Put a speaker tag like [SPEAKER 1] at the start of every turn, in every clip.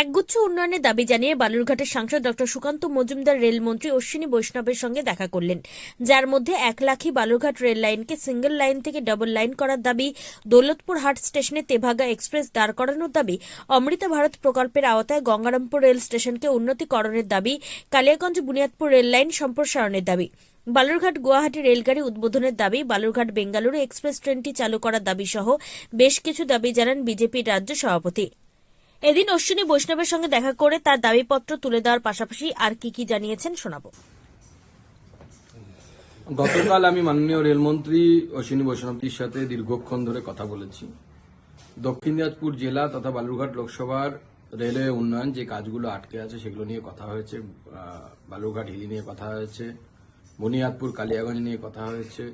[SPEAKER 1] একগুচ্ছ উন্নয়নের দাবি জানিয়ে বালুরঘাটের সাংসদ ডক্টর সুকান্ত মজুমদার রেলমন্ত্রী অশ্বিনী বৈষ্ণবের সঙ্গে দেখা করলেন। যার মধ্যে এক লাখি বালুরঘাট রেল লাইনকে সিঙ্গেল লাইন থেকে ডাবল লাইন করার দাবি, দৌলতপুর হাট স্টেশনে তেভাগা এক্সপ্রেস দাঁড় করানোর দাবি, অমৃত ভারত প্রকল্পের আওতায় গঙ্গারামপুর রেল স্টেশনকে উন্নতিকরণের দাবি, কালিয়াগঞ্জ বুনিয়াদপুর রেল লাইন সম্প্রসারণের দাবি। বালুরঘাট গুয়াহাটি রেলগাড়ি উদ্বোধনের দাবি, বালুরঘাট বেঙ্গালুরু এক্সপ্রেস ট্রেনটি চালু করার দাবি সহ বেশ কিছু দাবি জানান বিজেপির রাজ্য সভাপতি। এদিন অশ্বিনী বৈষ্ণবের সঙ্গে দেখা করে তার দাবিপত্র তুলে দেওয়ার পাশাপাশি আর কি কি জানিয়েছেন শোনাবো।
[SPEAKER 2] গতকাল আমি মাননীয় রেলমন্ত্রী অশ্বিনী বৈষ্ণবজির সাথে দীর্ঘক্ষণ ধরে কথা বলেছি। দক্ষিণ দিনাজপুর জেলা তথা বালুরঘাট লোকসভার রেলওয়ে উন্নয়ন যে কাজগুলো আটকে আছে সেগুলো নিয়ে কথা হয়েছে বালুরঘাট হিলি নিয়ে কথা হয়েছে বুনিয়াদপুর কালিয়াগঞ্জ নিয়ে কথা হয়েছে।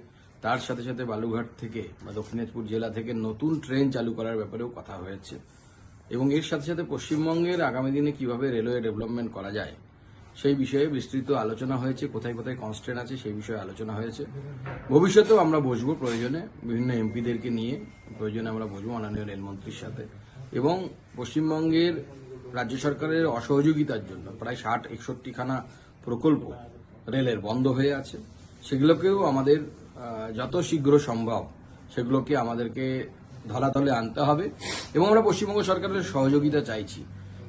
[SPEAKER 2] তার সাথে সাথে বালুরঘাট থেকে বা দক্ষিণ দিনাজপুর জেলা থেকে নতুন ট্রেন চালু করার ব্যাপারেও কথা হয়েছে। এবং এর সাথে সাথে পশ্চিমবঙ্গের আগামী দিনে কীভাবে রেলওয়ে ডেভেলপমেন্ট করা যায়, সেই বিষয়ে বিস্তৃত আলোচনা হয়েছে, কোথায় কোথায় কনস্ট্রেন্ট আছে সেই বিষয়ে আলোচনা হয়েছে। ভবিষ্যতেও আমরা বসবো প্রয়োজনে, বিভিন্ন এমপিদেরকে নিয়ে প্রয়োজনে আমরা বসবো মাননীয় রেলমন্ত্রীর সাথে। এবং পশ্চিমবঙ্গের রাজ্য সরকারের অসহযোগিতার জন্য প্রায় ষাট, একষট্টিখানা প্রকল্প রেলের বন্ধ হয়ে আছে। সেগুলোকেও আমাদের যত শীঘ্র সম্ভব সেগুলোকে আমাদেরকে ধরাতলে আনতে হবে এবং আমরা পশ্চিমবঙ্গ সরকারের সহযোগিতা চাইছি।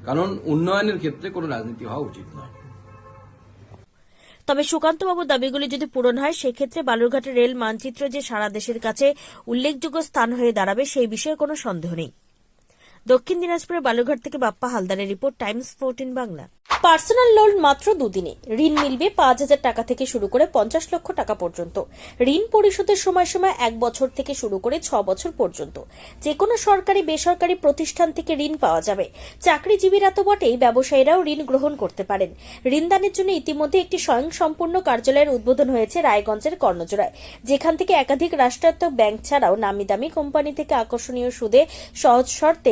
[SPEAKER 2] কারণ উন্নয়নের ক্ষেত্রে কোনো রাজনীতি হওয়া উচিত নয়।
[SPEAKER 1] তবে সুকান্তবাবুর দাবিগুলি যদি পূরণ হয়, সেক্ষেত্রে বালুরঘাটের রেল মানচিত্র যে সারা দেশের কাছে উল্লেখযোগ্য স্থান হয়ে দাঁড়াবে, সেই বিষয়ে কোনো সন্দেহ নেই। দক্ষিণ দিনাজপুরের বালুঘাট থেকে বাপ্পা হালদারের report Times fourteen Bangla. Personal loan মাত্র দুদিনে। ঋণ মিলবে পাঁচ হাজার টাকা থেকে শুরু করে পঞ্চাশ লক্ষ টাকা পর্যন্ত। ঋণ পরিশোধের সময় সময় এক বছর থেকে শুরু করে ছ বছর পর্যন্ত। যে কোনো সরকারি, বেসরকারি প্রতিষ্ঠান থেকে ঋণ পাওয়া যাবে। চাকরিজীবীরা তো বটেই ব্যবসায়ীরাও ঋণ গ্রহণ করতে পারেন। ঋণদানের জন্য ইতিমধ্যে একটি স্বয়ংসম্পূর্ণ কার্যালয়ের উদ্বোধন হয়েছে রায়গঞ্জের কর্ণজোড়ায় যেখান থেকে একাধিক রাষ্ট্রায়ত্ত ব্যাংক ছাড়াও নামি দামি কোম্পানি থেকে আকর্ষণীয় সুদে সহজ শর্তে